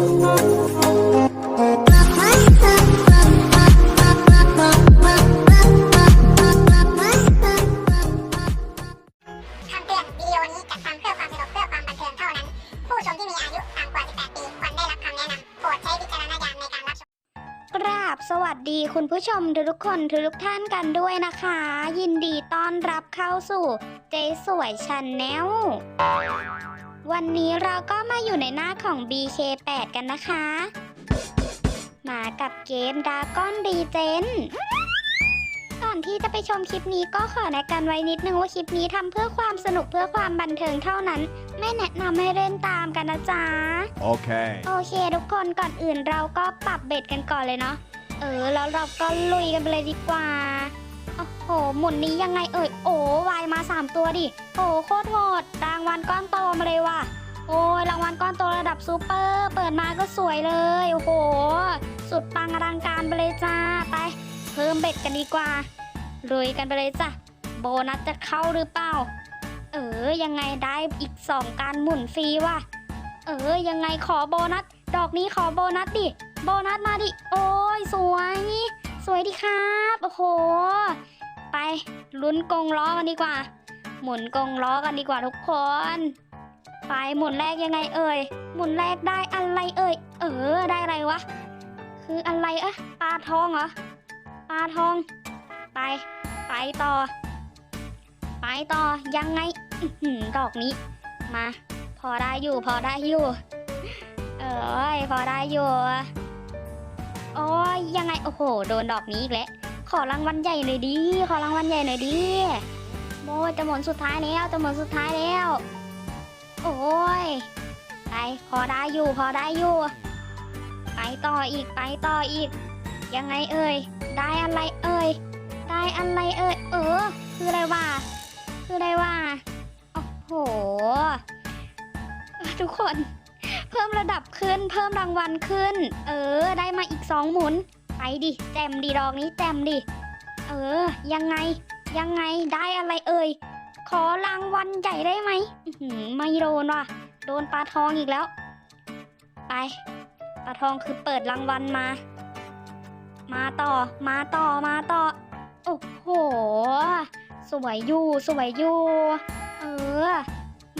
รได้รับคำแนะนำโปรดใช้วิจารณญาณในการรับชมกราบสวัสดีคุณผู้ชมทุกคนทุกท่านกันด้วยนะคะ ยินดีต้อนรับเข้าสู่เจสวยชันแนล วันนี้เราก็มาอยู่ในหน้าของ BK8 กันนะคะ มากับเกม Dragon Regen ก่อนที่จะไปชมคลิปนี้ก็ขอแนะกันไว้นิดนึงว่าคลิปนี้ทำเพื่อความสนุกเพื่อความบันเทิงเท่านั้น ไม่แนะนำให้เล่นตามกันนะจ๊ะ Okay. โอเค ทุกคนก่อนอื่นเราก็ปรับเบ็ดกันก่อนเลยเนาะ เออ แล้วเราก็ลุยกันไปเลยดีกว่าโอ้โหหมุนนี้ยังไงเอ่ย โอ้วายมา 3 ตัวดิ โอ้โคตรโหดรางวัลก้อนโตมาเลยว่ะ โอ้ยรางวัลก้อนโตระดับซูเปอร์ เปิดมาก็สวยเลย โอ้โห สุดปังอลังการไปเลยจ้า ไป เพิ่มเบ็ดกันดีกว่าลุยกันไปเลยจ้ะ โบนัสจะเข้าหรือเปล่า เออ ยังไงได้อีก 2 การหมุนฟรีว่ะ เออ ยังไงขอโบนัส ดอกนี้ขอโบนัสดิ โบนัสมาดิ โอ้ยสวย สวยดีครับ โอ้โห ไปลุ้นกงล้อกันดีกว่า หมุนกงล้อกันดีกว่าทุกคน ไปหมุนแรกยังไงเอ่ย หมุนแรกได้อะไรเอ่ย เออได้อะไรวะ คืออะไรอะปลาทองเหรอ ปลาทอง ไป ไปต่อ ไปต่อยังไงดอกนี้ มา พอได้อยู่พอได้อยู่ เอ้ยพอได้อยู่โอ้ยยังไงโอ้โห โดนดอกนี้อีกแล้ว ขอรางวัลใหญ่หน่อยดิ ขอรางวัลใหญ่หน่อยดิ โอ้ยจะหมดสุดท้ายแล้วจะหมดสุดท้ายแล้ว โอ้ย ไป พอได้อยู่ พอได้อยู่ ไปต่ออีก ไปต่ออีก ยังไงเอ่ย ได้อะไรเอ่ย ได้อะไรเอ่ย เออ คืออะไรวะ คืออะไรวะ โอ้โห ทุกคน เพิ่มระดับขึ้น เพิ่มรางวัลขึ้น เออ ได้มาอีกสองหมุน ไปดิแจมดีดอกนี้แจมดิ เออ ยังไง ยังไงได้อะไรเอ่ย ขอรางวัลใหญ่ได้ไหมไม่โดนว่ะ โดนปลาทองอีกแล้ว ไป ปลาทองคือเปิดรางวัลมา มาต่อ มาต่อ มาต่อ โอ้โห สวยอยู่ สวยอยู่ เออ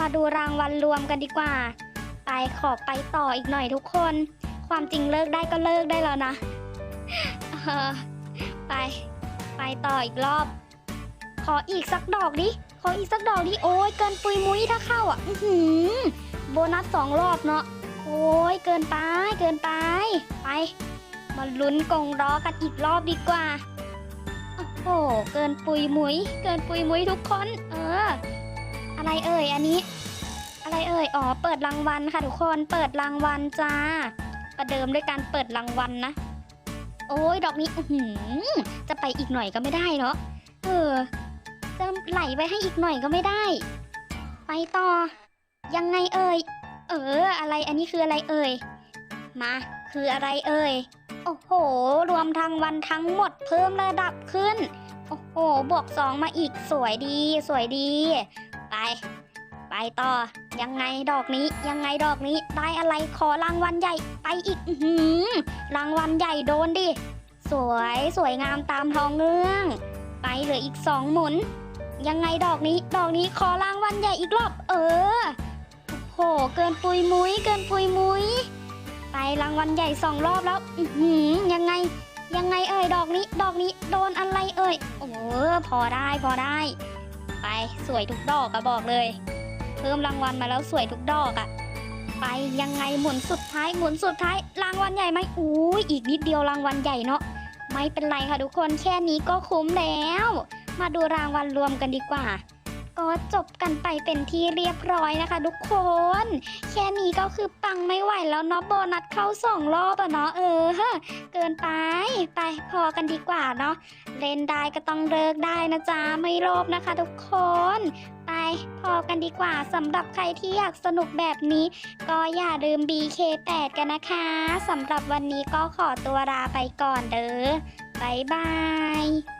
มาดูรางวัลรวมกันดีกว่า ไปขอไปต่ออีกหน่อยทุกคนความจริงเลิกได้ก็เลิกได้แล้วนะ เออไป ไปต่ออีกรอบ ขออีกสักดอกดิ ขออีกสักดอกดิ โอ้ยเกินปุยมุ้ยถ้าเข้าอะ อื้อหือโบนัสสองรอบเนาะ โอ้ยเกินไป เกินไป ไป มาลุ้นกงล้อกันอีกรอบดีกว่า โอ้โห เกินปุยมุ้ย เกินปุยมุ้ยทุกคน เออ อะไรเอ่ยอันนี้ อะไรเอ่ย อ๋อ เปิดรางวัลค่ะทุกคน เปิดรางวัลจ้า ประเดิมด้วยการเปิดรางวัลนะ โอ้ยดอกนี้หือจะไปอีกหน่อยก็ไม่ได้เนาะเออ จะไหลไปให้อีกหน่อยก็ไม่ได้ ไปต่อ ยังไงเอ่ย เออ อะไรอันนี้คืออะไรเอ่ย มา คืออะไรเอ่ย โอ้โห รวมทั้งวันทั้งหมดเพิ่มระดับขึ้น โอ้โห บวกสองมาอีกสวยดี สวยดี ไป ไปต่อ ยังไงดอกนี้ยังไงดอกนี้ได้อะไรขอรางวัลใหญ่ไปอีกหือรางวัลใหญ่โดนดิ สวยสวยงามตามท้องเรื่อง ไปเหลืออีกสองหมุน ยังไงดอกนี้ดอกนี้ขอรางวัลใหญ่อีกรอบ เออโอ้โหเกินปุยมุ้ยเกินปุยมุ้ยไปรางวัลใหญ่สองรอบแล้วหือยังไง ยังไงเอ่ยดอกนี้ ดอกนี้โดนอะไรเอ่ยโอ้โหพอได้พอได้ ไปสวยทุกดอกอะบอกเลย เพิ่มรางวัลมาแล้วสวยทุกดอกอะไปยังไงหมุนสุดท้ายหมุนสุดท้าย รางวัลใหญ่ไหมอุ้ยอีกนิดเดียวรางวัลใหญ่เนาะไม่เป็นไรค่ะทุกคนแค่นี้ก็คุ้มแล้ว มาดูรางวัลรวมกันดีกว่า ก็จบกันไปเป็นที่เรียบร้อยนะคะ ทุกคน แค่นี้ก็คือปังไม่ไหวแล้วเนาะโบนัสเข้าสองรอบอะเนาะเออฮะเกินไปไปพอกันดีกว่าเนาะเล่นได้ก็ต้องเลิกได้นะจ๊ะไม่โลภนะคะ ทุกคนไปพอกันดีกว่าสำหรับใครที่อยากสนุกแบบนี้ ก็อย่าลืม BK8 กันนะคะสำหรับวันนี้ก็ขอตัวลาไปก่อนเด้อบ๊ายบาย